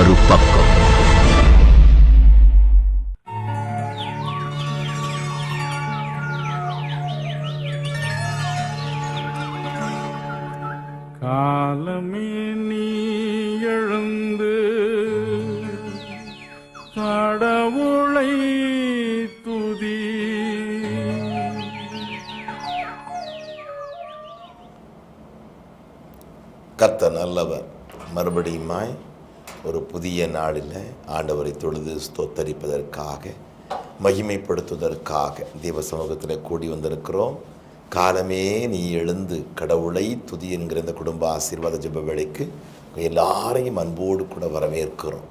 மறுபக்கம் காலமே புதிய நாளில் ஆண்டவரை தொழுது ஸ்தோத்தரிப்பதற்காக மகிமைப்படுத்துவதற்காக தேவ சமூகத்தில் கூடி வந்திருக்கிறோம். காலமே நீ எழுந்து கடவுளை துதி என்கிற இந்த குடும்ப ஆசீர்வாத ஜப வேலைக்கு எல்லாரையும் அன்போடு கூட வரவேற்கிறோம்.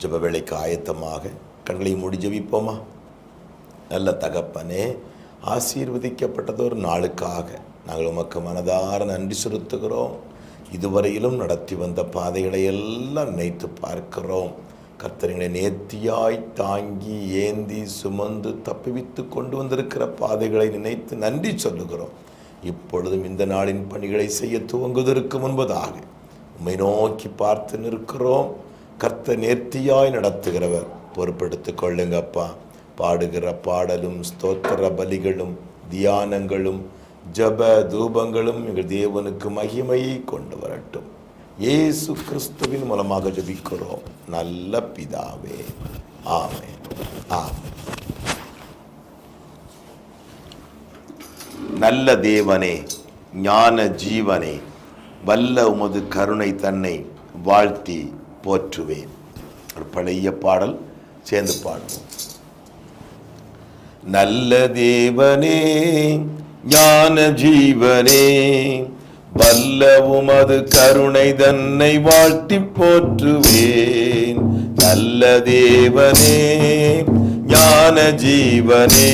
ஜப வேலைக்கு ஆயத்தமாக கண்களை மூடி ஜபிப்போமா? நல்ல தகப்பனே ஆசீர்வதிக்கப்பட்டதொரு நாளுக்காக நாங்கள் உமக்கு மனதார நன்றி செலுத்துகிறோம். இதுவரையிலும் நடத்தி வந்த பாதைகளை எல்லாம் நினைத்து பார்க்கிறோம். கர்த்தரினை நேர்த்தியாய் தாங்கி ஏந்தி சுமந்து தப்பிவித்து கொண்டு வந்திருக்கிற பாதைகளை நினைத்து நன்றி சொல்லுகிறோம். இப்பொழுதும் இந்த நாளின் பணிகளை செய்ய துவங்குவதற்கு முன்பதாக உண்மை நோக்கி பார்த்து நிற்கிறோம். கர்த்தர் நேர்த்தியாய் நடத்துகிறவர். பொறுப்பெடுத்துக் கொள்ளுங்கப்பா. பாடுகிற பாடலும் ஸ்தோத்திர பலிகளும் தியானங்களும் ஜப தூபங்களும் எங்கள் தேவனுக்கு மகிமையை கொண்டு வரட்டும். இயேசு கிறிஸ்துவின் மூலமாக ஜபிக்கிறோம். நல்ல பிதாவே. ஆமே ஆமே நல்ல தேவனே ஞான ஜீவனே வல்ல உமது கருணை தன்னை வாழ்த்தி போற்றுவேன். ஒரு பழைய பாடல் சேர்ந்து பாடுவோம். நல்ல தேவனே ஞான ஜீவனே வல்ல உமது கருணை தன்னை வாழ்த்தி போற்றுவேன். நல்ல தேவனே ஞான ஜீவனே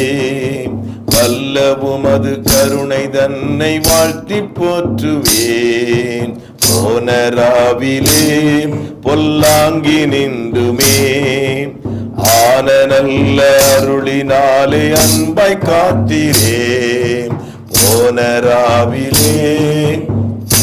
வல்ல உமது கருணை தன்னை வாழ்த்தி போற்றுவேன். போனராவிலே பொல்லாங்கி நின்றுமே ஆன நல்ல அருளினாலே அன்பை காத்திரேன். போனராவிலே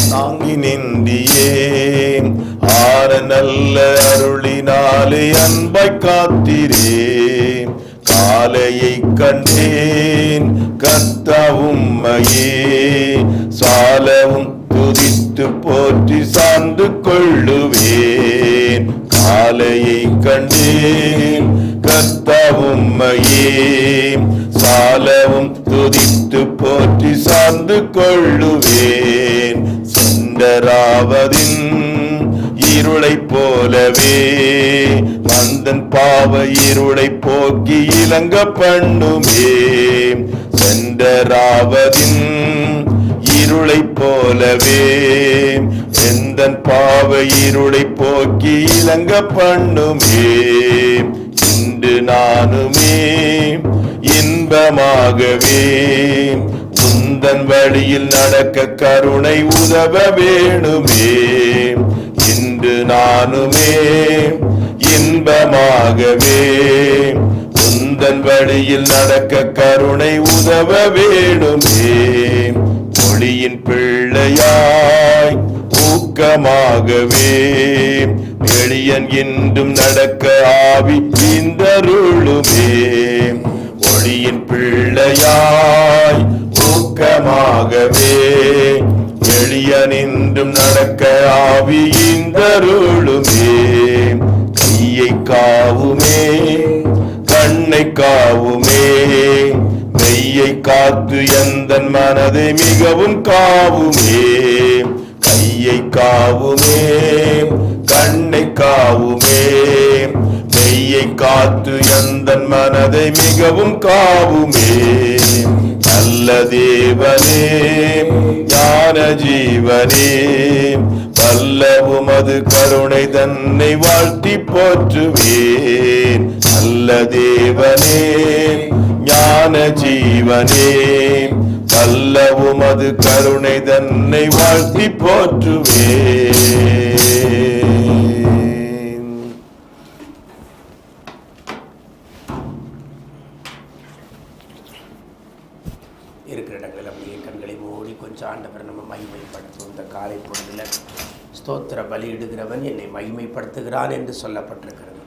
தாங்கி நின்றியேன். ஆற நல்ல அருளினாலே அன்பை காத்திரேன். காலையை கண்டேன் கர்த்தா உம்மையே. சாலவும் துதித்து போற்றி சார்ந்து கொள்ளுவேன். காலையை கண்டேன் கர்த்தா உம்மையே சாலவும் துதித்து போற்றி சார்ந்து கொள்ளுவேன். சுந்தராவதின் இருளை போலவே. மந்தன் பாவ இருளை போக்கி இலங்க பண்ணுமே. சென்றராவதின் இருளை போலவே. எந்தன் பாவ இருளை போக்கி இலங்க பண்ணுமே. இன்று நானுமே. இன்பமாகவே. உந்தன் வழியில் நடக்க கருணை உதவ வேணுமே. இன்று நானுமே. இன்பமாகவே. உந்தன் வழியில் நடக்க கருணை உதவ வேணுமே. மொழியின் பிள்ளையாய் ஊக்கமாகவே. எளியன் என்றும் நடக்க ஆவி இந்தருளுமே ஒளியின் பிள்ளையாய் ஊக்கமாகவே. எளியன் என்றும் நடக்க ஆவி இந்தருளுமே கையை காவுமே கண்ணை காவுமே. மெய்யை காத்து எந்த மனதை மிகவும் காவுமே. கையை காவுமே தன்னை காவுமே மெய்யை காத்து எந்த மனதை மிகவும் காவுமே. நல்ல தேவனே ஞான ஜீவனே. வல்லவும் அது கருணை தன்னை வாழ்த்தி போற்றுவேன். நல்ல தேவனே ஞான ஜீவனே. வல்லவும் அது கருணை தன்னை வாழ்த்தி போற்றுவேன் இருக்கிற இடங்களில் அப்படியே கண்களை மூடி கொஞ்சம் ஆண்டவர் நம்ம மகிமைப்படுத்தும் இந்த காலை பொழுதுல ஸ்தோத்திர பலியிடுகிறவன் என்னை மகிமைப்படுத்துகிறான் என்று சொல்லப்பட்டிருக்கிறது.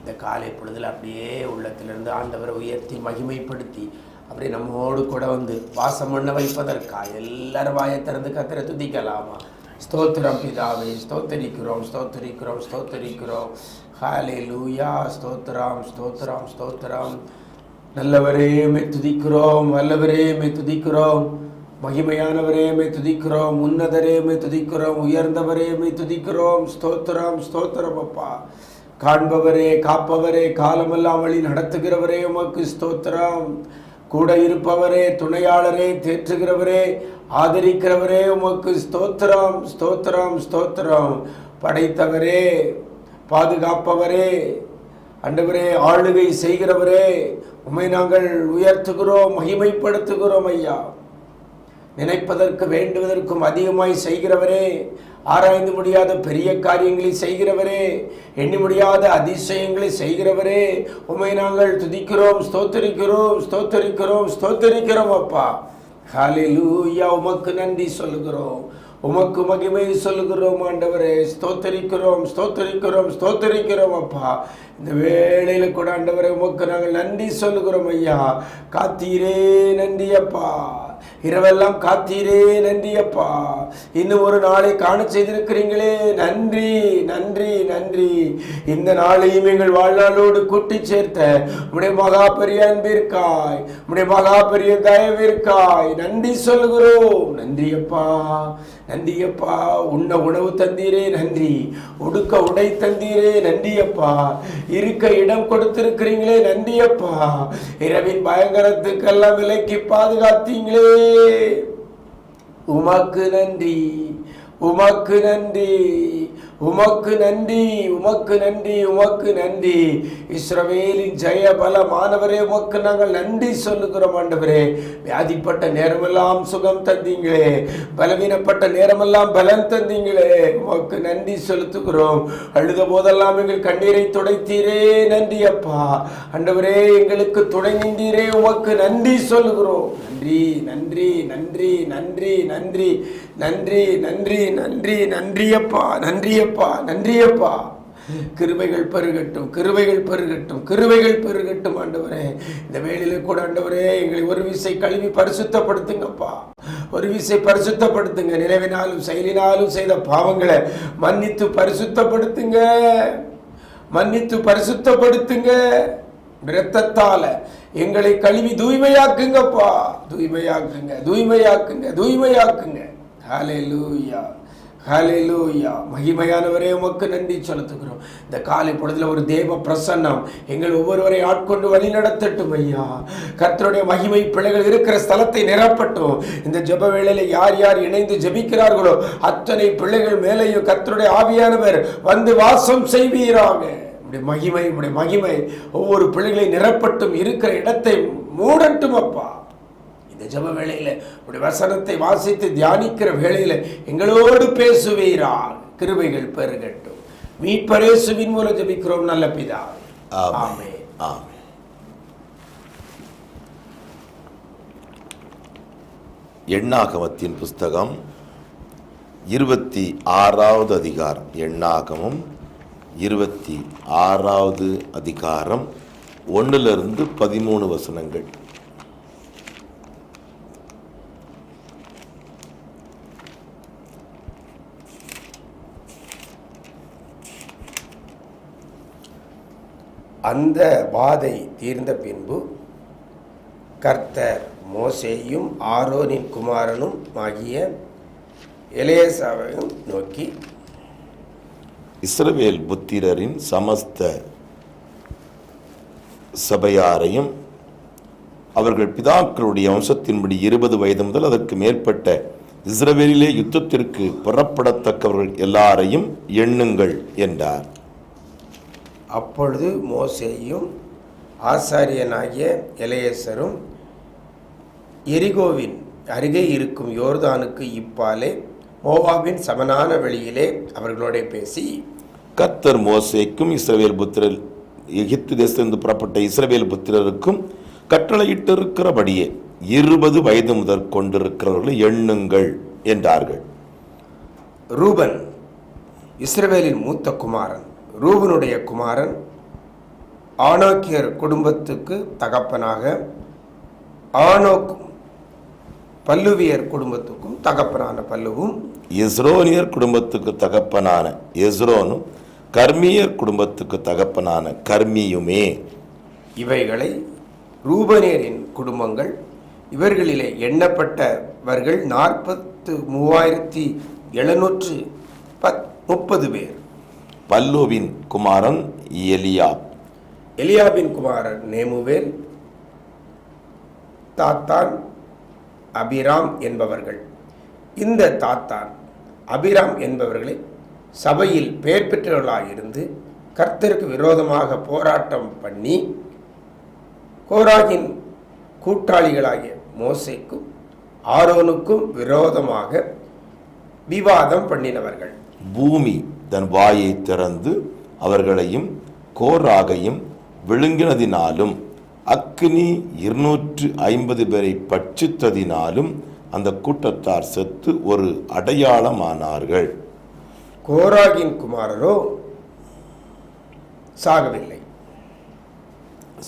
இந்த காலை பொழுதில் அப்படியே உள்ளத்திலிருந்து ஆண்டவரை உயர்த்தி மகிமைப்படுத்தி அப்படியே நம்மோடு கூட வந்து வாசம் பண்ண வைப்பதற்காக எல்லாரும் வாயை திறந்து கத்திர துதிக்கலாமா? ஸ்தோத்திரம் பிதாவை ஸ்தோத்தரிக்கிறோம் ஸ்தோத்தரிக்கிறோம் ஸ்தோத்தரிக்கிறோம். ஹாலே லூயா ஸ்தோத்திரம் ஸ்தோத்திரம் ஸ்தோத்திரம். நல்லவரே மே துதிக்கிறோம் வல்லவரே மே துதிக்கிறோம். மகிமையானவரேமை துதிக்கிறோம். உன்னதரேமை துதிக்கிறோம். உயர்ந்தவரேமை துதிக்கிறோம். ஸ்தோத்திரம் ஸ்தோத்திரம் அப்பா. காண்பவரே காப்பவரே காலமெல்லாம் வழி நடத்துகிறவரே உமக்கு ஸ்தோத்திரம். கூட இருப்பவரே துணையாளரே தேற்றுகிறவரே ஆதரிக்கிறவரே உமக்கு ஸ்தோத்திரம். ஸ்தோத்திரம் ஸ்தோத்திரம். படைத்தவரே பாதுகாப்பவரே அண்டவரே ஆளுகை செய்கிறவரே உமை நாங்கள் உயர்த்துகிறோம் மகிமைப்படுத்துகிறோம் ஐயா. நினைப்பதற்கு வேண்டுவதற்கும் அதிகமாய் செய்கிறவரே ஆராய்ந்து முடியாத பெரிய காரியங்களை செய்கிறவரே எண்ணி முடியாத அதிசயங்களை செய்கிறவரே உமை நாங்கள் துதிக்கிறோம் ஸ்தோத்தரிக்கிறோம் ஸ்தோத்தரிக்கிறோம் ஸ்தோத்தரிக்கிறோம் அப்பா. ஹாலிலூயா உமக்கு நன்றி சொல்லுகிறோம். உமக்கு மகிமை சொல்லுகிறோம் ஆண்டவரே. ஸ்தோத்தரிக்கிறோம் ஸ்தோத்தரிக்கிறோம் ஸ்தோத்தரிக்கிறோம் அப்பா. இந்த வேளையில கூட ஆண்டவரே உமக்கு நாங்கள் நன்றி சொல்லுகிறோம் ஐயா. காத்தீரே நன்றி அப்பா. இரவெல்லாம் காத்தீரே நன்றி அப்பா இன்னும் ஒரு நாளை காண செய்திருக்கிறீங்களே. நன்றி நன்றி நன்றி. இந்த நாளையும் எங்கள் வாழ்நாளோடு கூட்டி சேர்த்த உடைய மகா பெரிய அன்பிற்காய் உடைய மகா பெரிய தயவிற்காய் நன்றி சொல்லுகிறோம். நன்றி அப்பா நன்றியப்பா. உண்ண உணவு தந்தீரே நன்றி. உடுக்க உடை தந்தீரே நன்றியப்பா. இருக்க இடம் கொடுத்திருக்கிறீங்களே நன்றியப்பா. இரவின் பயங்கரத்துக்கெல்லாம் விலைக்கு பாதுகாத்தீங்களே. உமக்கு நன்றி. உமக்கு நன்றி. உமக்கு நன்றி உமக்கு நன்றி உமக்கு நன்றி. இஸ்ரவேலின் ஜெய பலமானவரே உமக்கு நாங்கள் நன்றி சொல்லுகிறோம் ஆண்டவரே. வியாதிப்பட்ட நேரமெல்லாம் சுகம் தந்தீங்களே. பலவீனப்பட்ட நேரமெல்லாம் பலன் தந்தீங்களே. உமக்கு நன்றி செலுத்துகிறோம். அழுத போதெல்லாம் எங்கள் கண்ணீரை துடைத்தீரே. நன்றி அப்பா. ஆண்டவரே எங்களுக்கு துணை நின்றீரே. உமக்கு நன்றி சொல்லுகிறோம். நன்றி நன்றி நன்றி நன்றி நன்றி நன்றி நன்றி நன்றி நன்றி அப்பா. நன்றி நன்றியப்பா நன்றியப்பா. கிருபைகள் பெருகட்டும் கிருபைகள் பெருகட்டும் கிருபைகள் பெருகட்டும் ஆண்டவரே. இந்த வேலையில கூட ஆண்டவரே எங்களை ஒரு விசை கழுவி பரிசுத்தப்படுத்துங்கப்பா. ஒரு விசை பரிசுத்தப்படுத்துங்க. நினைவினாலும் செயலினாலும் செய்த பாவங்களை மன்னித்து பரிசுத்தப்படுத்துங்க. மன்னித்து பரிசுத்தப்படுத்துங்க. இரத்தத்தால எங்களை கழுவி தூய்மையாக்குங்கப்பா. தூய்மையாக்குங்க தூய்மையாக்குங்க தூய்மையாக்குங்க. ஹalleluya. ஹலெலூயா மகிமையானவரே உமக்கு நன்றி செலுத்துகிறோம். இந்த காலை பொழுதுல ஒரு தேவ பிரசன்னம் எங்கள் ஒவ்வொருவரை ஆட்கொண்டு வழி நடத்தட்டும் ஐயா. கர்த்தருடைய மகிமை பிள்ளைகள் இருக்கிற ஸ்தலத்தை நிரப்பட்டும். இந்த ஜப வேளையில யார் யார் இணைந்து ஜெபிக்கிறார்களோ அத்தனை பிள்ளைகள் மேலேயும் கர்த்தருடைய ஆவியானவர் வந்து வாசம் செய்வீராங்க உடைய மகிமை உடைய மகிமை ஒவ்வொரு பிள்ளைகளை நிரப்பட்டும். இருக்கிற இடத்தை மூடட்டும் அப்பா. இந்த ஜெப வேளையில உடைய வசனத்தை வாசித்து தியானிக்கிற வேளையில எங்களோடு பேசுவீரா. கிருபைகள் பெருகட்டும். மீட்பரேசுவின் மூலம் ஜெபிக்கிறோம் நல்ல பிதா. ஆமென். ஆமென். எண்ணாகமத்தின் புஸ்தகம் இருபத்தி ஆறாவது அதிகாரம். எண்ணாகமம் இருபத்தி ஆறாவது அதிகாரம் ஒன்றிலிருந்து பதிமூணு வசனங்கள். அந்த வாதை தீர்ந்த பின்பு கர்த்தர் மோசேயும் ஆரோனின் குமாரனும் ஆகிய எலேசாவையும் நோக்கி இஸ்ரவேல் புத்திரரின் சமஸ்த சபையாரையும் அவர்கள் பிதாக்களுடைய வம்சத்தின்படி இருபது வயது முதல் அதற்கு மேற்பட்ட இஸ்ரவேலிலே யுத்தத்திற்கு புறப்படத்தக்கவர்கள் எல்லாரையும் எண்ணுங்கள் என்றார். அப்பொழுது மோசேயும் ஆசாரியனாகிய எலையேசரும் எரிகோவின் அருகே இருக்கும் யோர்தானுக்கு இப்பாலே மோவாபின் சமனான வெளியிலே அவர்களோட பேசி கர்த்தர் மோசேக்கும் இஸ்ரவேல் புத்திரர் எகிப்து தேசத்திலிருந்து புறப்பட்ட இஸ்ரவேல் புத்திரருக்கும் கட்டளையிட்டிருக்கிறபடியே இருபது வயது முதற் கொண்டிருக்கிறவர்களை எண்ணுங்கள் என்றார்கள். ரூபன் இஸ்ரவேலின் மூத்த குமாரன். ரூபனுடைய குமாரன் ஆனோக்கியர் குடும்பத்துக்கு தகப்பனாக ஆனோக்கும் பல்லுவியர் குடும்பத்துக்கும் தகப்பனான பல்லுவும் எஸ்ரோனியர் குடும்பத்துக்கு தகப்பனான எஸ்ரோனும் கர்மியர் குடும்பத்துக்கு தகப்பனான கர்மியுமே. இவைகளை ரூபனேரின் குடும்பங்கள் இவர்களிலே எண்ணப்பட்டவர்கள் நாற்பத்து மூவாயிரத்தி எழுநூற்று பத் முப்பது பேர். பல்லுவின் குமாரன் எலியாப். எலியாபின் குமாரன் நேமுவேல் தாத்தான் அபிராம் என்பவர்கள். இந்த தாத்தான் அபிராம் என்பவர்களை சபையில் பெயர் பெற்றவர்களாயிருந்து கர்த்தருக்கு விரோதமாக போராட்டம் பண்ணி கோராகின் கூட்டாளிகளாகிய மோசேக்கும் ஆரோனுக்கும் விரோதமாக விவாதம் பண்ணினவர்கள். பூமி தன் வாயை திறந்து அவர்களையும் கோராகையும் விழுங்கினதினாலும் அக்கினி இருநூற்று ஐம்பது பேரை பட்சித்ததினாலும் அந்த கூட்டத்தார் செத்து ஒரு அடையாளமானார்கள். கோராகின் குமாரரோ சாகவில்லை.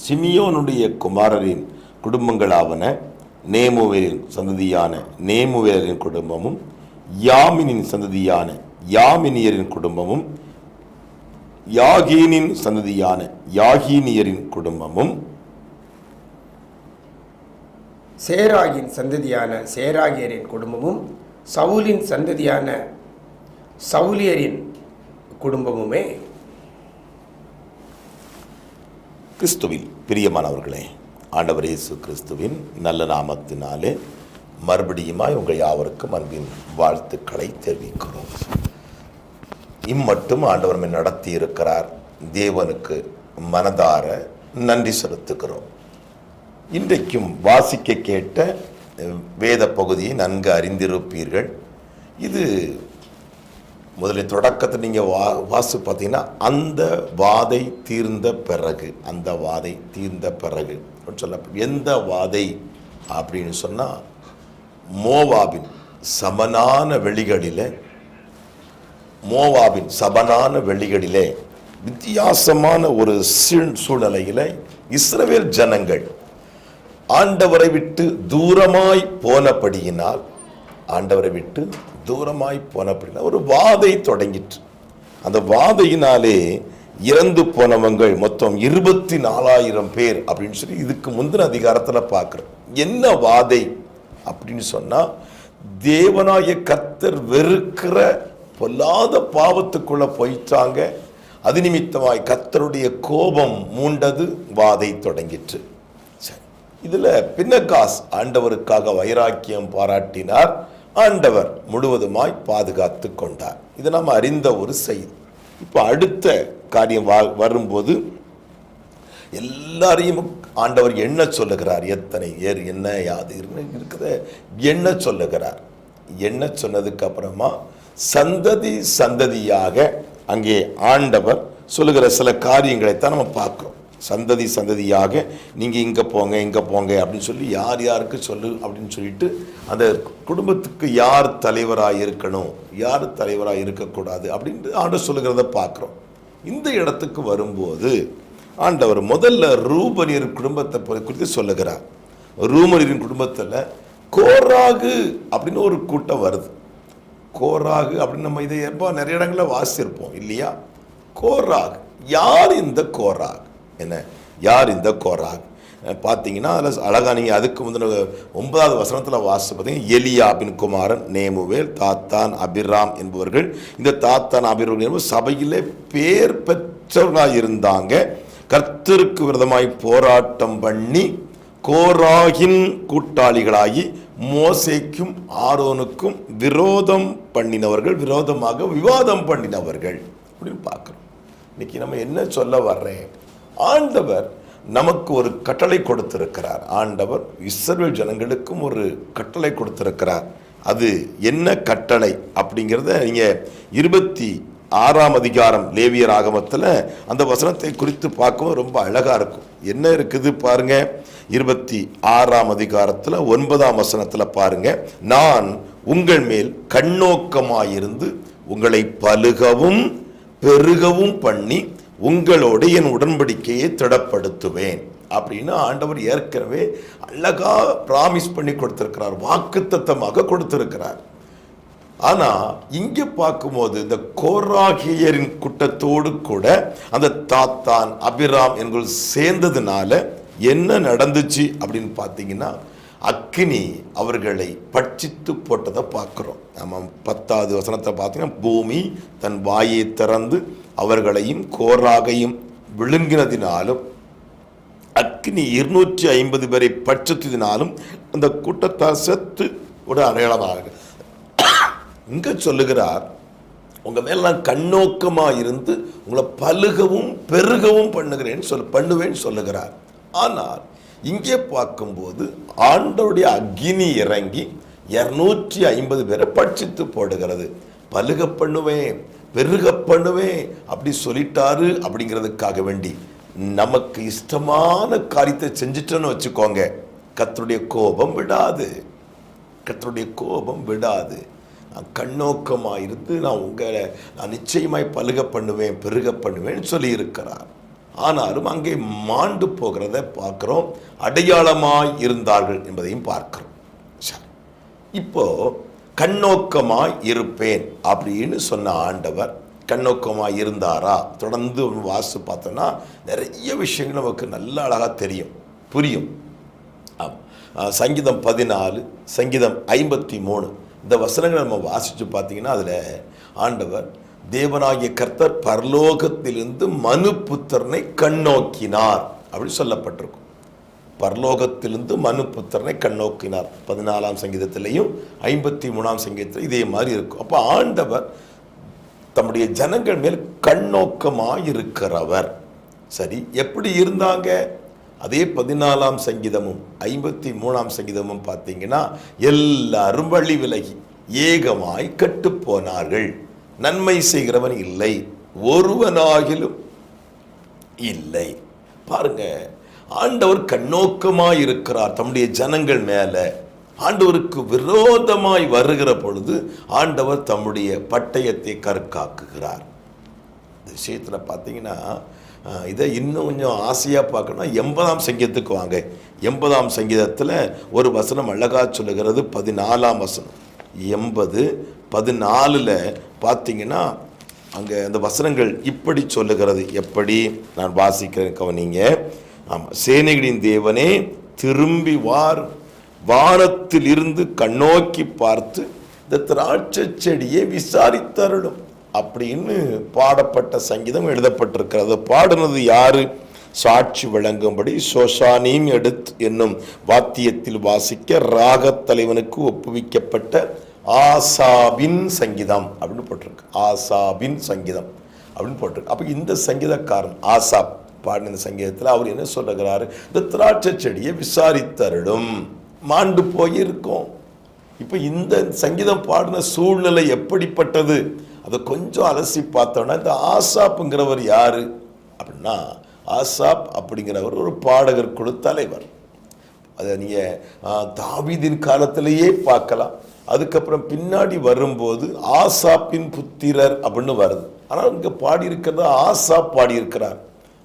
சிமியோனுடைய குமாரரின் குடும்பங்களாவன நேமுவேலின் சந்ததியான நேமுவேலரின் குடும்பமும் யாமினின் சந்ததியான யாமினியரின் குடும்பமும் யாகீனின் சந்ததியான யாகீனியரின் குடும்பமும் சேராகின் சந்ததியான சேராகியரின் குடும்பமும் சவுலின் சந்ததியான சவுலியரின் குடும்பமுமே கிறிஸ்துவில். பிரியமானவர்களே ஆண்டவர் இயேசு கிறிஸ்துவின் நல்ல நாமத்தினாலே மறுபடியுமாய் உங்கள் யாவருக்கும் அன்பின் வாழ்த்துக்களை தெரிவிக்கிறோம். இம்மட்டும் ஆண்டவர் நடத்தி இருக்கிறார் தேவனுக்கு மனதார நன்றி செலுத்துகிறோம். இன்றைக்கும் வாசிக்க கேட்ட வேத பகுதியை நன்கு அறிந்திருப்பீர்கள். இது முதலில் தொடக்கத்தை நீங்கள் வா வாசு பார்த்தீங்கன்னா அந்த வாதை தீர்ந்த பிறகு அந்த வாதை தீர்ந்த பிறகு அப்படின்னு சொல்ல எந்த வாதை அப்படின்னு சொன்னால் மோவாபின் சமனான வெளிகளிலே மோவாபின் சபனான வெளிகளிலே வித்தியாசமான ஒரு சீழ் சூழ்நிலையில் இஸ்ரவேல் ஜனங்கள் ஆண்டவரை விட்டு தூரமாய் போனபடியினால் ஆண்டவரை விட்டு தூரமாய் போனபடினால் ஒரு வாதை தொடங்கிற்று. அந்த வாதையினாலே இறந்து போனவங்கள் மொத்தம் இருபத்தி நாலாயிரம் பேர் அப்படின்னு சொல்லி இதுக்கு முந்தின அதிகாரத்தில் பார்க்குறோம். என்ன வாதை? அப்படின்னு சொன்னால் தேவனாய கத்தர் வெறுக்கிற பொல்லாத பாவத்துக்குள்ள போயிட்டாங்க. அது நிமித்தமாய் கத்தருடைய கோபம் மூண்டது வாதை தொடங்கிற்று. சரி இதுல பின்னகாஸ் ஆண்டவருக்காக வைராக்கியம் பாராட்டினார். ஆண்டவர் முழுவதுமாய் பாதுகாத்து கொண்டார். இது நாம் அறிந்த ஒரு செய்தி. இப்போ அடுத்த காரியம் வா- வரும்போது எல்லாரையும் ஆண்டவர் என்ன சொல்லுகிறார்? எத்தனை ஏர் என்ன யாது இருக்கிறத என்ன சொல்லுகிறார்? என்ன சொன்னதுக்கு அப்புறமா சந்ததி சந்ததியாக அங்கே ஆண்டவர் சொல்லுகிற சில காரியங்களைத்தான் நம்ம பார்க்கிறோம். சந்ததி சந்ததியாக நீங்கள் இங்கே போங்க இங்கே போங்க அப்படின்னு சொல்லி யார் யாருக்கு சொல்லு அப்படின்னு சொல்லிட்டு அந்த குடும்பத்துக்கு யார் தலைவராக இருக்கணும் யார் தலைவராக இருக்கக்கூடாது அப்படின்ட்டு ஆண்டு சொல்லுகிறத பார்க்குறோம். இந்த இடத்துக்கு வரும்போது ஆண்டவர் முதல்ல ரூபனியர் குடும்பத்தை குறித்து சொல்லுகிறார். ரூமனியரின் குடும்பத்தில் கோராகு அப்படின்னு ஒரு கூட்டம் வருது. கோராகு அப்படின்னு நம்ம இதை எப்போ நிறைய இடங்களில் வாசிச்சிருப்போம் இல்லையா? கோராக். யார் இந்த கோராக்? என்ன? யார் இந்த கோராக்? பார்த்தீங்கன்னா அதில் அழகாக நீங்கள் அதுக்கு முந்தின ஒன்பதாவது வசனத்தில் வாசித்து பார்த்தீங்கன்னா எலியாபின் குமாரன் நேமுவேல் தாத்தான் அபிராம் என்பவர்கள். இந்த தாத்தான் அபிராம் என்பவர் சபையிலே பேர் பெற்றவர்களாக இருந்தாங்க. கர்த்தருக்கு விரதமாய் போராட்டம் பண்ணி கோராகின் கூட்டாளிகளாகி மோசேக்கும் ஆரோனுக்கும் விரோதம் பண்ணினவர்கள் விரோதமாக விவாதம் பண்ணினவர்கள் அப்படின்னு பார்க்குறோம். இன்னைக்கு நம்ம என்ன சொல்ல வர்றேன்? ஆண்டவர் நமக்கு ஒரு கட்டளை கொடுத்திருக்கிறார். ஆண்டவர் இஸ்ரவேல் ஜனங்களுக்கும் ஒரு கட்டளை கொடுத்திருக்கிறார். அது என்ன கட்டளை அப்படிங்கிறத நீங்கள் இருபத்தி ஆறாம் அதிகாரம் லேவியர் ஆகமத்தில் அந்த வசனத்தை குறித்து பார்க்கவும் ரொம்ப அழகாக இருக்கும். என்ன இருக்குது பாருங்க? இருபத்தி ஆறாம் அதிகாரத்தில் ஒன்பதாம் வசனத்தில் பாருங்க. நான் உங்கள் மேல் கண்ணோக்கமாயிருந்து உங்களை பழுகவும் பெருகவும் பண்ணி உங்களோடு என் உடன்படிக்கையை திடப்படுத்துவேன். அப்படின்னு ஆண்டவர் ஏற்கனவே அழகா ப்ராமிஸ் பண்ணி கொடுத்திருக்கிறார். வாக்குத்தத்தமாக கொடுத்திருக்கிறார். ஆனா இங்க பார்க்கும்போது இந்த கோராகியரின் கூட்டத்தோடு கூட அந்த தாத்தான் அபிராம் என்கள் சேர்ந்ததுனால என்ன நடந்துச்சு அப்படின்னு பார்த்தீங்கன்னா அக்னி அவர்களை பட்சித்து போட்டதை பார்க்குறோம். நம்ம பத்தாவது வசனத்தை பார்த்தீங்கன்னா பூமி தன் வாயை திறந்து அவர்களையும் கோராகையும் விழுங்கினதினாலும் அக்னி இருநூற்றி ஐம்பது பேரை பட்சத்தினாலும் அந்த கூட்டத்தார் செத்து ஒரு அடையாளமாக இங்க சொல்லுகிறார் உங்க மேல நான் கண்ணோக்கமா இருந்து உங்களை பழுகவும் பெருகவும் பண்ணுகிறேன்னு சொல் பண்ணுவேன்னு சொல்லுகிறார். ஆனால் இங்கே பார்க்கும்போது ஆண்டருடைய அக்னி இறங்கி இரநூற்றி ஐம்பது பேரை பட்சித்து போடுகிறது. பழுக பண்ணுவேன் பெருக பண்ணுவேன் அப்படி சொல்லிட்டாரு அப்படிங்கிறதுக்காக வேண்டி நமக்கு இஷ்டமான காரியத்தை செஞ்சுட்டோன்னு வச்சுக்கோங்க. கத்தருடைய கோபம் விடாது. கத்தருடைய கோபம் விடாது. நான் கண்ணோக்கமாக இருந்து நான் உங்களை நான் நிச்சயமாய் பழுக பண்ணுவேன் பெருக பண்ணுவேன்னு சொல்லியிருக்கிறார். ஆனாலும் அங்கே மாண்டு போகிறத பார்க்குறோம். அடையாளமாய் இருந்தார்கள் என்பதையும் பார்க்கிறோம். சரி இப்போ கண்ணோக்கமாய் இருப்பேன் அப்படின்னு சொன்ன ஆண்டவர் கண்ணோக்கமாக இருந்தாரா? தொடர்ந்து வாசு பார்த்தோன்னா நிறைய விஷயங்கள் நமக்கு நல்ல அழகாக தெரியும். புரியும். ஆம். சங்கீதம் பதினாலு சங்கீதம் ஐம்பத்தி மூணு. இந்த வசனங்களை நம்ம வாசித்து பார்த்தீங்கன்னா அதில் ஆண்டவர் தேவனாகிய கர்த்தர் பரலோகத்திலிருந்து மனு புத்திரனை கண்ணோக்கினார் அப்படி சொல்லப்பட்டிருக்கும். பரலோகத்திலிருந்து மனு புத்திரனை கண்ணோக்கினார். பதினாலாம் சங்கீதத்திலையும் ஐம்பத்தி மூணாம் சங்கீதத்தில் இதே மாதிரி இருக்கும். அப்போ ஆண்டவர் தம்முடைய ஜனங்கள் மேல் கண்ணோக்கமாக இருக்கிறவர் சரி எப்படி இருந்தாங்க? அதே பதினாலாம் சங்கீதமும் ஐம்பத்தி மூணாம் சங்கீதமும் பார்த்தீங்கன்னா எல்லாரும் வழி விலகி ஏகமாய் கட்டுப்போனார்கள் நன்மை செய்கிறவன் இல்லை. ஒருவனாகிலும் இல்லை. பாருங்க ஆண்டவர் கண்ணோக்கமாக இருக்கிறார். தம்முடைய ஜனங்கள் மேல ஆண்டவருக்கு விரோதமாய் வருகிற பொழுது ஆண்டவர் தம்முடைய பட்டயத்தை கற்காக்குகிறார். இந்த விஷயத்தில் பார்த்தீங்கன்னா இதை இன்னும் கொஞ்சம் ஆசையாக பார்க்கணும்னா எண்பதாம் சங்கீதத்துக்கு வாங்க. எண்பதாம் சங்கீதத்தில் ஒரு வசனம் அழகா சொல்லுகிறது பதினாலாம் வசனம். எண்பது பதினாலில் பார்த்தீங்கன்னா அங்கே அந்த வசனங்கள் இப்படி சொல்லுகிறது. எப்படி? நான் வாசிக்கிறேன் கவனிங்க. ஆமாம் சேனைகளின் தேவனே திரும்பி வார். வானத்திலிருந்து கண்ணோக்கி பார்த்து இந்த திராட்சை செடியை விசாரித்தருளும். அப்படின்னு பாடப்பட்ட சங்கீதம் எழுதப்பட்டிருக்கிறது. பாடுனது யாரு? சாட்சி விளங்கும்படி சோஷானீம் எடுத் என்னும் வாத்தியத்தில் வாசிக்க ராகத் தலைவனுக்கு ஒப்புவிக்கப்பட்ட ஆசாபின் சங்கீதம் அப்படின்னு போட்டிருக்கு. ஆசாபின் சங்கீதம் அப்படின்னு போட்டிருக்கு. அப்போ இந்த சங்கீதக்காரன் ஆசாப் பாடின இந்த சங்கீதத்தில் அவர் என்ன சொல்லுகிறாரு? இந்த திராட்சை செடியை விசாரித்தருடும் மாண்டு போயிருக்கோம். இப்போ இந்த சங்கீதம் பாடின சூழ்நிலை எப்படிப்பட்டது? அதை கொஞ்சம் அலசி பார்த்தோன்னா இந்த ஆசாப்புங்கிறவர் யார்? அப்படின்னா ஆசாப் அப்படிங்கிறவர் ஒரு பாடகர் குழு தலைவர். அதை நீங்கள் தாவிதின் காலத்திலேயே பார்க்கலாம். அதுக்கப்புறம் பின்னாடி வரும்போது ஆசாப்பின் புத்திரர் அப்படின்னு வருது. ஆனால் இங்கே பாடியிருக்கிறது ஆசாப் பாடியிருக்கிறார்.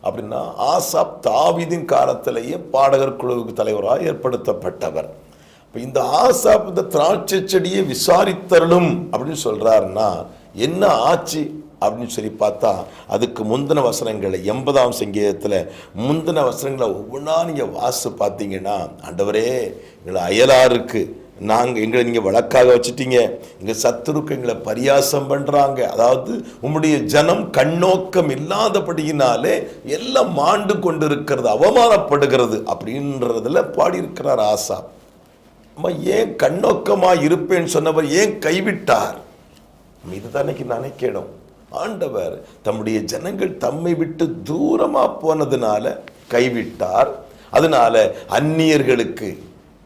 அப்படின்னா ஆசாப் தாவிதின் காலத்திலேயே பாடகர் குழுவுக்கு தலைவராக ஏற்படுத்தப்பட்டவர். இப்போ இந்த ஆசாப் இந்த திராட்சை செடியை விசாரித்தரணும் அப்படின்னு சொல்கிறாருன்னா என்ன ஆச்சு அப்படின்னு சொல்லி பார்த்தா அதுக்கு முந்தின வசனங்களை எண்பதாம் சங்கீதத்தில் முந்தின வசனங்களை ஒவ்வொன்றா நீங்கள் வாசு பார்த்தீங்கன்னா ஆண்டவரே எங்களை இருக்குது நாங்கள் எங்களை நீங்கள் வழக்காக வச்சுட்டீங்க. எங்கள் சத்துருக்கு எங்களை பரியாசம் பண்ணுறாங்க அதாவது உம்முடைய ஜனம் கண்ணோக்கம் இல்லாதபடியினாலே எல்லாம் மாண்டு கொண்டு இருக்கிறது அவமானப்படுகிறது அப்படின்றதுல பாடியிருக்கிறார் ஆசா அம்மா ஏன் கண்ணோக்கமாக இருப்பேன்னு சொன்னவர் ஏன் கைவிட்டார்? மீதுதானைக்கு நினைக்கணும் ஆண்டவர் தம்முடைய ஜனங்கள் தம்மை விட்டு தூரமா போனதுனால கைவிட்டார். அதனால அந்நியர்களுக்கு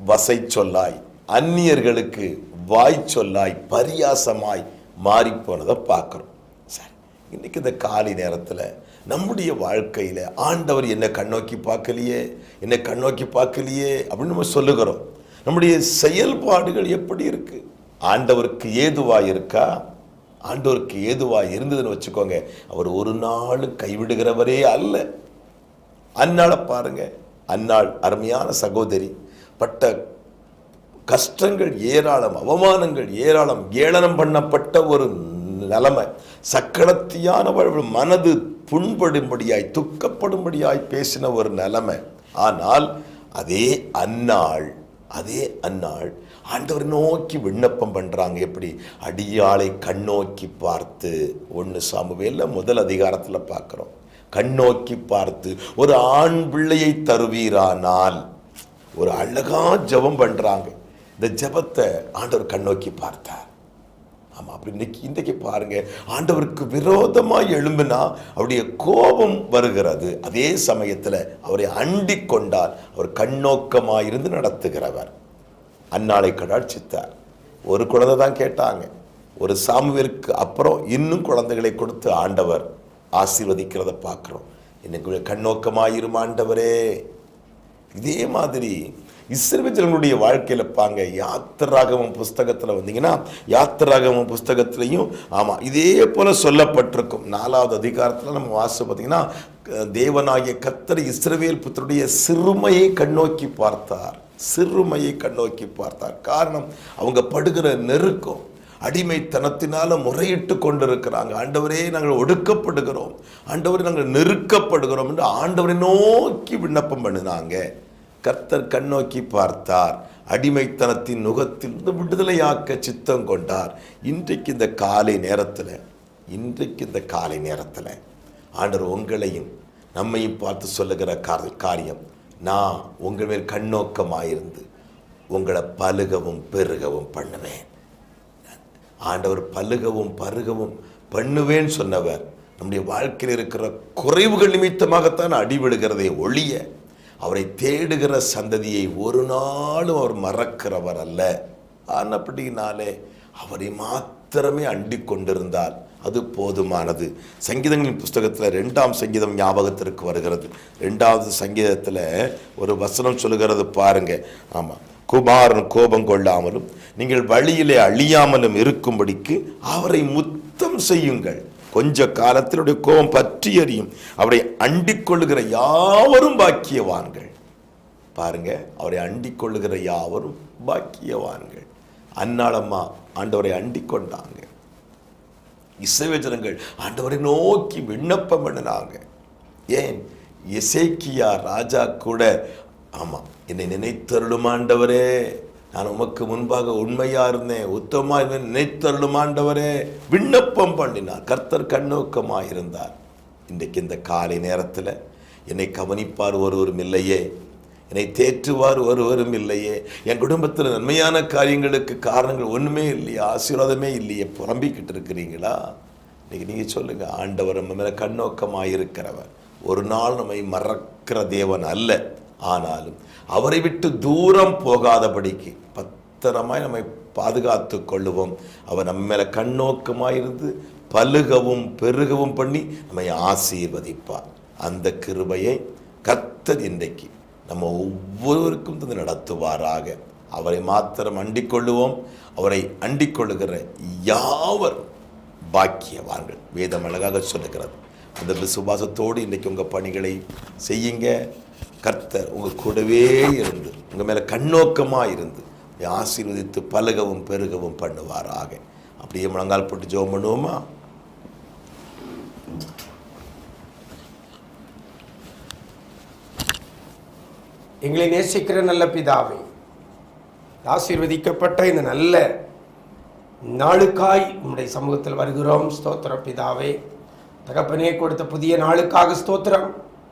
வசை சொல்லாய் அந்நியர்களுக்கு வாய் சொல்லாய் பரியாசமாய் மாறி போனதை பார்க்குறோம். சரி இன்னைக்கு இந்த காலை நேரத்தில் நம்முடைய வாழ்க்கையில் ஆண்டவர் என்னை கண்ணோக்கி பார்க்கலையே என்னை கண்ணோக்கி பார்க்கலையே அப்படின்னு நம்ம சொல்லுகிறோம். நம்முடைய செயல்பாடுகள் எப்படி இருக்கு? ஆண்டவருக்கு ஏதுவாக இருக்கா ஆண்டோருக்கு ஏதுவா இருந்ததுன்னு வச்சுக்கோங்க அவர் ஒரு நாளும் கைவிடுகிறவரே அல்ல. அன்னாளை பாருங்க அன்னாள் அருமையான சகோதரி பட்ட கஷ்டங்கள் ஏராளம் அவமானங்கள் ஏராளம் ஏளனம் பண்ணப்பட்ட ஒரு நிலைமை சக்கடத்தியானவள் மனது புண்படும்படியாய் துக்கப்படும்படியாய் பேசின ஒரு நிலைமை. ஆனால் அதே அன்னாள் அதே அன்னாள் ஆண்டவரை நோக்கி விண்ணப்பம் பண்ணுறாங்க எப்படி? அடியாளை கண்ணோக்கி பார்த்து. ஒன்று சாமுவேல்ல முதல் அதிகாரத்தில் பார்க்குறோம். கண்ணோக்கி பார்த்து ஒரு ஆண் பிள்ளையை தருவீரானால். ஒரு அழகா ஜெபம் பண்ணுறாங்க இந்த ஜெபத்தை ஆண்டவர் கண்ணோக்கி பார்த்தார். ஆமாம் அப்படி இன்னைக்கு இன்றைக்கு பாருங்க ஆண்டவருக்கு விரோதமாக எழும்பினா அவருடைய கோபம் வருகிறது. அதே சமயத்தில் அவரை அண்டிக் கொண்டால் அவர் கண்ணோக்கமாயிருந்து நடத்துகிறவர். அன்னாலை கடாட்சித்தார். ஒரு குழந்தை தான் கேட்டாங்க. ஒரு சாமுவேலுக்கு அப்புறம் இன்னும் குழந்தைகளை கொடுத்து ஆண்டவர் ஆசீர்வதிக்கிறத பார்க்குறோம். எனக்கு கண்ணோக்கமாயிரும் ஆண்டவரே. இதே மாதிரி இஸ்ரவேலர்களுடைய வாழ்க்கையில் பாங்க யாத்திராகமம் புஸ்தகத்தில் வந்தீங்கன்னா யாத்திராகமம் புஸ்தகத்திலையும் ஆமாம் இதே போல சொல்லப்பட்டிருக்கும். நாலாவது அதிகாரத்தில் நம்ம வாசம் பார்த்தீங்கன்னா தேவனாகிய கத்தர் இஸ்ரவேல் புத்தருடைய சிறுமையை கண்ணோக்கி பார்த்தார். சிறுமையை கண்ணோக்கி பார்த்தார். காரணம் அவங்க படுகிற நெருக்கம் அடிமைத்தனத்தினால முறையிட்டு கொண்டிருக்கிறாங்க. ஆண்டவரே நாங்கள் ஒடுக்கப்படுகிறோம். ஆண்டவரே நாங்கள் நெருக்கப்படுகிறோம் என்று ஆண்டவரை நோக்கி விண்ணப்பம் பண்ணினாங்க. கர்த்தர் கண்ணோக்கி பார்த்தார். அடிமைத்தனத்தின் நுகத்திலிருந்து விடுதலையாக்க சித்தம் கொண்டார். இன்றைக்கு இந்த காலை நேரத்தில் இன்றைக்கு இந்த காலை நேரத்தில் ஆண்டவர் உங்களையும் நம்மையும் பார்த்து சொல்லுகிற கார- காரியம் நான் உங்கள் மேல் கண்ணோக்கமாயிருந்து உங்களை பழுகவும் பெருகவும் பண்ணுவேன். ஆண்டவர் பழுகவும் பருகவும் பண்ணுவேன் சொன்னவர். நம்முடைய வாழ்க்கையில் இருக்கிற குறைவுகள் நிமித்தமாகத்தான் அடிவிடுகிறதை ஒழிய அவரை தேடுகிற சந்ததியை ஒரு நாளும் அவர் மறக்கிறவர் அல்ல. ஆனப்படினாலே அவரை மாத்திரமே அண்டிக் கொண்டிருந்தார் அது போதுமானது. சங்கீதங்களின் புஸ்தகத்தில் ரெண்டாம் சங்கீதம் ஞாபகத்திற்கு வருகிறது. ரெண்டாவது சங்கீதத்தில் ஒரு வசனம் சொல்லுகிறது பாருங்க. ஆமாம் குமாரன் கோபம் கொள்ளாமலும் நீங்கள் வழியிலே அழியாமலும் இருக்கும்படிக்கு அவரை முத்தம் செய்யுங்கள். கொஞ்ச காலத்தினுடைய கோபம் பற்றி எறியும் அவரை அண்டிக் கொள்ளுகிற யாவரும் பாக்கியவான்கள். பாருங்க அவரை அண்டிக் கொள்ளுகிற யாவரும் பாக்கியவான்கள். அன்னாளம்மா ஆண்டவரை அண்டிக் கொண்டாங்க இசைவே ஜனங்கள் ஆண்டவரை நோக்கி விண்ணப்பம் பண்ணினாங்க. ஏன்? இசைக்கியா ராஜா கூட ஆமாம் என்னை நினைத்தருளும் ஆண்டவரே. நான் உமக்கு முன்பாக உண்மையாக இருந்தேன் உத்தமாக இருந்தேன் நினைத்தருளும் ஆண்டவரே. விண்ணப்பம் பண்ணினார் கர்த்தர் கண்ணோக்கமாக இருந்தார் இன்றைக்கு இந்த காலை நேரத்தில் என்னை கவனிப்பார் ஒருவரும் இல்லையே. என்னை தேற்றுவார் ஒருவரும் இல்லையே. என் குடும்பத்தில் நன்மையான காரியங்களுக்கு காரணங்கள் ஒன்றுமே இல்லையே. ஆசீர்வாதமே இல்லையே. புறம்பிக்கிட்டு இருக்கிறீங்களா? இன்னைக்கு நீங்கள் சொல்லுங்கள் ஆண்டவர் நம்ம மேலே கண்ணோக்கமாக இருக்கிறவர் ஒரு நாள் நம்மை மறக்கிற தேவன் அல்ல. ஆனாலும் அவரை விட்டு தூரம் போகாதபடிக்கு பத்திரமாய் நம்மை பாதுகாத்து கொள்ளுவோம். அவர் நம்ம மேலே கண்ணோக்கமாக இருந்து பழுகவும் பெருகவும் பண்ணி நம்மை ஆசீர்வதிப்பார். அந்த கிருபையை கத்தது இன்றைக்கு நம்ம ஒவ்வொருவருக்கும் தந்து நடத்துவாராக. அவரை மாத்திரம் அண்டிக்கொள்ளுவோம். அவரை அண்டிக்கொள்ளுகிற யாவர் பாக்கியவான்கள்? வேதம் அழகாக சொல்லுகிறது. அந்த விசுவாசத்தோடு இன்றைக்கு உங்கள் பணிகளை செய்யுங்க. கர்த்தர் உங்கள் கூடவே இருந்து உங்கள் மேலே கண்ணோக்கமாக இருந்து ஆசீர்வதித்து பலகவும் பெருகவும் பண்ணுவாராக. அப்படியே முழங்கால் போட்டு ஜோம் பண்ணுவோமா? எங்களை நேசிக்கிற நல்ல பிதாவே ஆசீர்வதிக்கப்பட்ட இந்த நல்ல நாளுக்காய் உம்முடைய சமூகத்தில் வருகிறோம். ஸ்தோத்திர பிதாவே. தகப்பனே கொடுத்த புதிய நாளுக்காக ஸ்தோத்திரம்.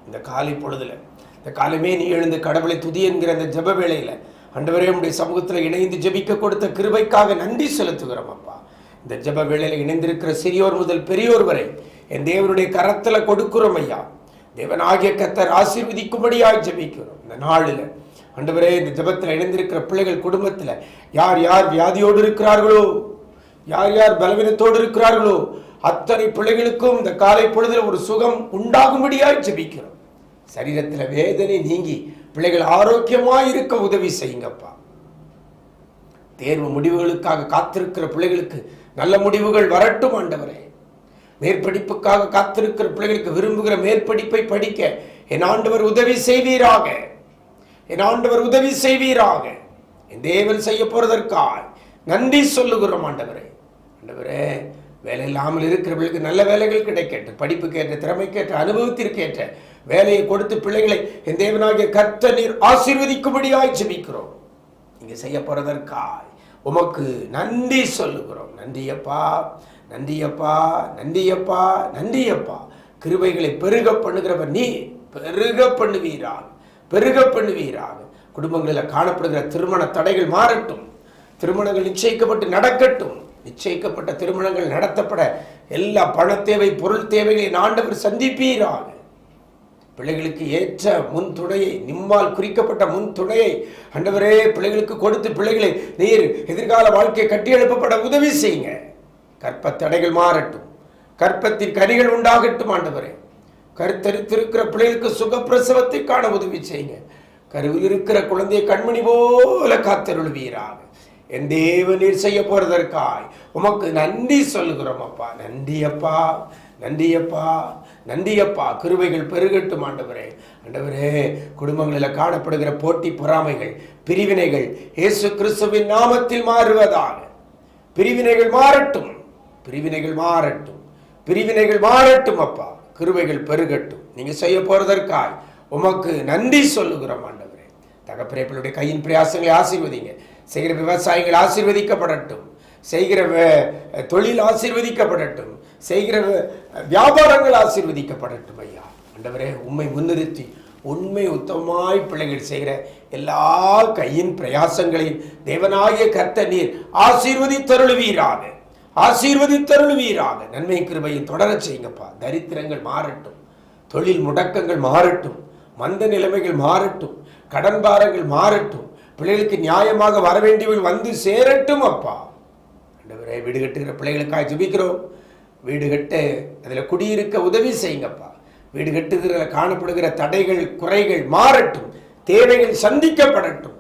இந்த காலை பொழுதில் இந்த காலமே நீ எழுந்து கடவுளை துதி என்கிற அந்த ஜப வேளையில் ஆண்டவரே உடைய சமூகத்தில் இணைந்து ஜெபிக்க கொடுத்த கிருபைக்காக நன்றி செலுத்துகிறோம் அப்பா. இந்த ஜப வேளையில் இணைந்திருக்கிற சிறியோர் முதல் பெரியோர் வரை என் தேவனுடைய கரத்தில் கொடுக்குறோம் ஐயா. தேவனாகிய கத்தர் ஆசீர்வதிக்கும்படியாக ஜபிக்கிறோம். இந்த நாளில் அண்டவரே இந்த ஜெபத்தில் இணைந்திருக்கிற பிள்ளைகள் குடும்பத்தில் யார் யார் வியாதியோடு இருக்கிறார்களோ யார் யார் பலவீனத்தோடு இருக்கிறார்களோ அத்தனை பிள்ளைகளுக்கும் இந்த காலை பொழுதில் ஒரு சுகம் உண்டாகும்படியாக ஜபிக்கிறோம். சரீரத்தில் வேதனை நீங்கி பிள்ளைகள் ஆரோக்கியமாக இருக்க உதவி செய்யுங்கப்பா. தேர்வு முடிவுகளுக்காக காத்திருக்கிற பிள்ளைகளுக்கு நல்ல முடிவுகள் வரட்டும் ஆண்டவரே. மேற்படிப்புக்காக காத்திருக்கிற பிள்ளைகளுக்கு விரும்புகிற மேற்படிப்பை படிக்க என் ஆண்டவர் உதவி செய்வீராக. என் ஆண்டவர் உதவி செய்வீராக. என் தேவன் செய்ய போறதற்காய் நன்றி சொல்லுகிறோம் ஆண்டவரே. ஆண்டவரே வேலை இல்லாமல் இருக்கிறவர்களுக்கு நல்ல வேலைகள் கிடைக்கட்டும். படிப்புக்கேற்ற திறமைக்கேற்ற அனுபவத்திற்கேற்ற வேலையை கொடுத்து பிள்ளைகளை என் தேவனாகிய கர்த்த நீர் ஆசீர்வதிக்கும்படியாய் ஜெபிக்கிறோம். நீங்க செய்ய போறதற்காய் உமக்கு நன்றி சொல்லுகிறோம். நன்றியப்பா. நன்றியப்பா நன்றியப்பா நன்றியப்பா. கிருபைகளை பெருக பண்ணுகிறவர் நீ பெருக பண்ணுவீராக. பெருக பண்ணுவீராக. குடும்பங்களில் காணப்படுகிற திருமண தடைகள் மாறட்டும். திருமணங்கள் நிச்சயிக்கப்பட்டு நடக்கட்டும். நிச்சயிக்கப்பட்ட திருமணங்கள் நடத்தப்பட எல்லா பண தேவை பொருள் தேவைகளை ஆண்டவர் சந்திப்பீராக. பிள்ளைகளுக்கு ஏற்ற முன் துணையை நிம்மால் குறிக்கப்பட்ட முன் துணையை ஆண்டவரே பிள்ளைகளுக்கு கொடுத்து பிள்ளைகளை நீர் எதிர்கால வாழ்க்கையை கட்டியெழுப்பப்பட உதவி செய்யுங்க. கற்ப தடைகள் மாறட்டும். கற்பத்தின் கனிகள் உண்டாகட்டும் ஆண்டவரே. கருத்தரித்திருக்கிற பிள்ளைகளுக்கு சுகப்பிரசவத்தை காண உதவி செய்யுங்க. கருவில் இருக்கிற குழந்தையை கண்மணி போல காத்தருள்வீராக. என் தேவ நீர் செய்ய போறதற்காய். உமக்கு நன்றி சொல்லுகிறோம் அப்பா. நன்றி அப்பா. நன்றி அப்பா. நன்றி அப்பா. கிருவைகள் பெருகட்டும் ஆண்டவரே. ஆண்டவரே குடும்பங்களில் காணப்படுகிற போட்டி பொறாமைகள் பிரிவினைகள் இயேசு கிறிஸ்துவின் நாமத்தில் மாறுவதாக. பிரிவினைகள் மாறட்டும். பிரிவினைகள் மாறட்டும். பிரிவினைகள் மாறட்டும் அப்பா. கிருவைகள் பெருகட்டும். நீங்க செய்ய போறதற்காய் உமக்கு நன்றி சொல்லுகிறோம் ஆண்டவரே. தகப்பிரேப்பிளுடைய கையின் பிரயாசங்களை ஆசீர்வதிங்க. செய்கிற விவசாயிகள் ஆசீர்வதிக்கப்படட்டும். செய்கிற தொழில் ஆசீர்வதிக்கப்படட்டும். செய்கிற வியாபாரங்கள் ஆசீர்வதிக்கப்படட்டும் ஐயா. ஆண்டவரே உண்மை முன்னிறுத்தி உண்மை உத்தமமாய் பிள்ளைகள் செய்கிற எல்லா கையின் பிரயாசங்களையும் தேவனாகிய கர்த்த நீர் ஆசீர்வதித்தருளுவீராக. ஆசீர்வதித்தருள்வீராக. நன்மை கிருபையை தொடரச் செய்யுங்கப்பா. தரித்திரங்கள் மாறட்டும். தொழில் முடக்கங்கள் மாறட்டும். மந்த நிலைமைகள் மாறட்டும். கடன் பாரங்கள் மாறட்டும். பிள்ளைகளுக்கு நியாயமாக வர வேண்டியவர்கள் வந்து சேரட்டும் அப்பா. ஆண்டவரே வீடு கட்டுகிற பிள்ளைகளுக்காக ஜெபிக்கிறோம். வீடு கட்ட அதில் குடியிருக்க உதவி செய்யுங்கப்பா. வீடு கட்டுகிற காணப்படுகிற தடைகள் குறைகள் மாறட்டும். தேவைகள் சந்திக்கப்படட்டும்.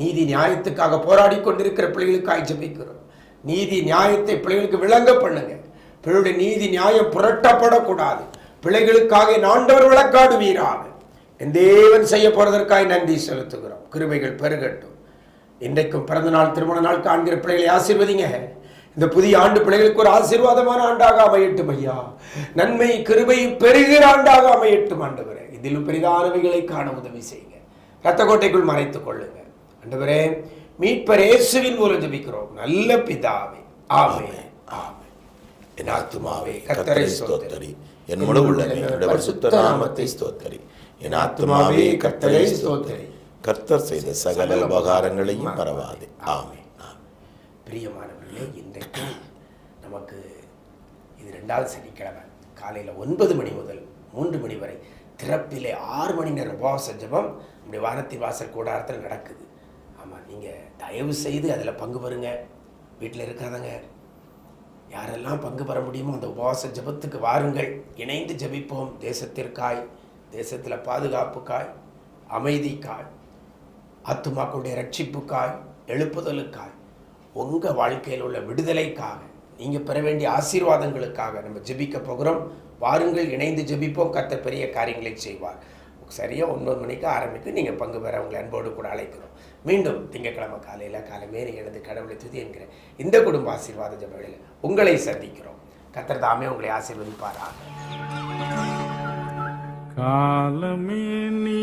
நீதி நியாயத்துக்காக போராடி கொண்டிருக்கிற பிள்ளைகளுக்காக ஜபிக்கிறோம். நீதி நியாயத்தை பிள்ளைகளுக்கு விளங்க பண்ணுங்க. பிள்ளைகளுடைய நீதி நியாயம் புரட்டப்படக்கூடாது. பிள்ளைகளுக்காக என் ஆண்டவர் வழக்காடுவீராக என் தேவன் செய்ய போறதற்காக நன்றி செலுத்துகிறோம். கிருமைகள் பெருகட்டும். இன்றைக்கும் பிறந்த நாள் திருமண நாள் காண்கிற பிள்ளைகளை ஆசீர்வதிங்க. இந்த புதிய ஆண்டு பிள்ளைகளுக்கு ஒரு ஆசீர்வாதமான ஆண்டாக அமையட்டும் ஐயா. நன்மை கிருபை பெருகிற ஆண்டாக அமையட்டும் ஆண்டவரே. இதிலும் பெரிதானவைகளை காண உதவி செய்யுங்க. ரத்த கோட்டைக்குள் மறைத்துக் கொள்ளுங்க. ஆண்டவரே மீட்பர் இயேசுவின் மூலம் ஜெபிக்கிறோம். நல்ல பிதாவே. ஆமென். ஆமென். என் ஆத்துமாவே கர்த்தரை ஸ்தோத்தரி. என் முழு உள்ளமே. அவருடைய பரிசுத்த நாமத்தை ஸ்தோத்தரி. என் ஆத்துமாவே கர்த்தரை ஸ்தோத்தரி. கர்த்தர் செய்த சகல உபகாரங்களையும் மறவாதே ஆமென். பிரியமானவர்களே இன்றைக்கு நமக்கு இது ரெண்டாவது சனிக்கிழமை. காலையில் ஒன்பது மணி முதல் மூன்று மணி வரை திறப்பிலே ஆறு மணி நேரம் உபவாச ஜெபம். நம்முடைய வானத்தின் வாசல் கூடாரத்தில் நடக்குது. நீங்கள் தயவு செய்து அதில் பங்கு பெறுங்க. வீட்டில் இருக்காதங்க யாரெல்லாம் பங்கு பெற முடியுமோ அந்த உபவாச ஜெபத்துக்கு வாருங்கள். இணைந்து ஜெபிப்போம். தேசத்திற்காய் தேசத்தில் பாதுகாப்புக்காய் அமைதிக்காய் ஆத்துமாக்களுடைய ரட்சிப்புக்காய் எழுப்புதலுக்காய் உங்கள் வாழ்க்கையில் உள்ள விடுதலைக்காக நீங்கள் பெற வேண்டிய ஆசீர்வாதங்களுக்காக நம்ம ஜெபிக்க போகிறோம். வாருங்கள் இணைந்து ஜெபிப்போம். கத்த பெரிய காரியங்களை செய்வார். சரியாக ஒன்பது மணிக்கு ஆரம்பித்து நீங்கள் பங்கு பெற உங்களை அன்போடு கூட அழைக்கிறோம். மீண்டும் திங்கட்கிழமை காலையில் காலை மேலே எழுந்து கடவுளை துதி என்கிற இந்த குடும்ப ஆசீர்வாத ஜெபங்களில் உங்களை சந்திக்கிறோம். கத்தர் தாமே உங்களை ஆசீர்வதிப்பாராக. காலமே நீ